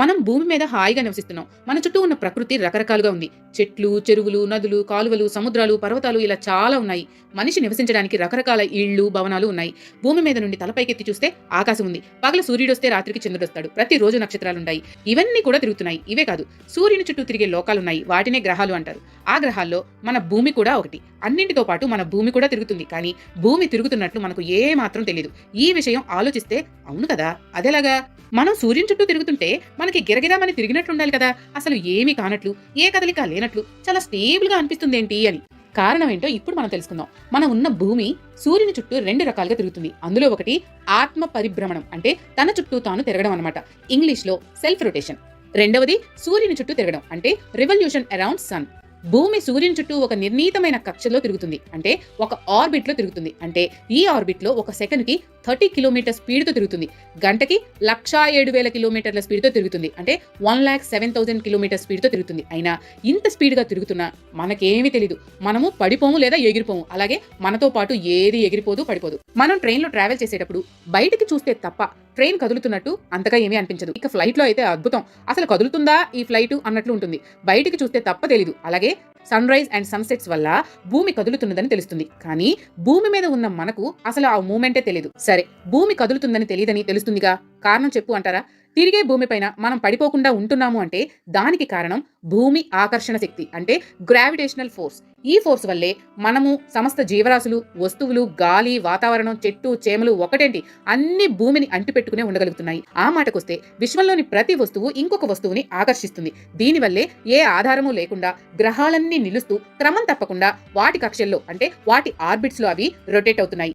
మనం భూమి మీద హాయిగా నివసిస్తున్నాం. మన చుట్టూ ఉన్న ప్రకృతి రకరకాలుగా ఉంది. చెట్లు చెరువులు నదులు కాలువలు సముద్రాలు పర్వతాలు ఇలా చాలా ఉన్నాయి. మనిషి నివసించడానికి రకరకాల ఇళ్ళు భవనాలు ఉన్నాయి. భూమి మీద నుండి తలపైకెత్తి చూస్తే ఆకాశం ఉంది. పగల సూర్యుడు వస్తే రాత్రికి చంద్రుడొస్తాడు. ప్రతిరోజు నక్షత్రాలున్నాయి ఇవన్నీ కూడా తిరుగుతున్నాయి. ఇవే కాదు సూర్యుని చుట్టూ తిరిగే లోకాలున్నాయి. వాటినే గ్రహాలు అంటారు. ఆ గ్రహాల్లో మన భూమి కూడా ఒకటి. అన్నింటితో పాటు మన భూమి కూడా తిరుగుతుంది. కానీ భూమి తిరుగుతున్నట్లు మనకు ఏ మాత్రం తెలియదు ఈ విషయం ఆలోచిస్తే అవును కదా? అదేలాగా? మనం సూర్యుని చుట్టూ తిరుగుతుంటే మనకి గిరగిరామని తిరిగినట్లు ఉండాలి కదా? అసలు ఏమీ కానట్లు ఏ కదలిక లేనట్లు చాలా స్టేబుల్గా అనిపిస్తుంది ఏంటి అని. కారణం ఏంటో ఇప్పుడు మనం తెలుసుకుందాం. మనం ఉన్న భూమి సూర్యుని చుట్టూ రెండు రకాలుగా తిరుగుతుంది. అందులో ఒకటి ఆత్మ పరిభ్రమణం అంటే తన చుట్టూ తాను తిరగడం అనమాట ఇంగ్లీష్లో సెల్ఫ్ రొటేషన్. రెండవది సూర్యుని చుట్టూ తిరగడం అంటే రివల్యూషన్ అరౌండ్ సన్ భూమి సూర్యుని చుట్టూ ఒక నిర్ణీతమైన కక్షలో తిరుగుతుంది. అంటే ఒక ఆర్బిట్లో తిరుగుతుంది. అంటే ఈ ఆర్బిట్లో ఒక సెకండ్కి థర్టీ కిలోమీటర్ స్పీడ్తో తిరుగుతుంది. గంటకి లక్షా ఏడు వేల కిలోమీటర్ల స్పీడ్తో తిరుగుతుంది. అంటే one lakh seven thousand kilometer స్పీడ్తో తిరుగుతుంది. అయినా ఇంత స్పీడ్గా తిరుగుతున్నా మనకేమీ తెలియదు మనము పడిపోము లేదా ఎగిరిపోము. అలాగే మనతో పాటు ఏది ఎగిరిపోదు పడిపోదు. మనం ట్రైన్లో ట్రావెల్ చేసేటప్పుడు బయటికి చూస్తే తప్ప ట్రైన్ కదులుతున్నట్టు అంతగా ఏమీ అనిపించదు. ఇక ఫ్లైట్లో అయితే అద్భుతం. అసలు కదులుతుందా ఈ ఫ్లైట్ అన్నట్లు ఉంటుంది. బయటికి చూస్తే తప్ప తెలీదు. అలాగే సన్ రైజ్ అండ్ సన్సెట్స్ వల్ల భూమి కదులుతున్నదని తెలుస్తుంది. కానీ భూమి మీద ఉన్న మనకు అసలు ఆ మూమెంటే తెలియదు సరే భూమి కదులుతుందని తెలియదని తెలుస్తుందిగా. కారణం చెప్పు అంటారా? తిరిగే భూమిపైన మనం పడిపోకుండా ఉంటున్నాము అంటే దానికి కారణం భూమి ఆకర్షణ శక్తి అంటే గ్రావిటేషనల్ ఫోర్స్ ఈ ఫోర్స్ వల్లే మనము సమస్త జీవరాశులు వస్తువులు గాలి వాతావరణం చెట్టు చేమలు ఒకటేంటి? అన్ని భూమిని అంటిపెట్టుకునే ఉండగలుగుతున్నాయి. ఆ మాటకొస్తే విశ్వంలోని ప్రతి వస్తువు ఇంకొక వస్తువుని ఆకర్షిస్తుంది. దీనివల్లే ఏ ఆధారము లేకుండా గ్రహాలన్నీ నిలుస్తూ క్రమం తప్పకుండా వాటి కక్షల్లో అంటే వాటి ఆర్బిట్స్లో అవి రొటేట్ అవుతున్నాయి.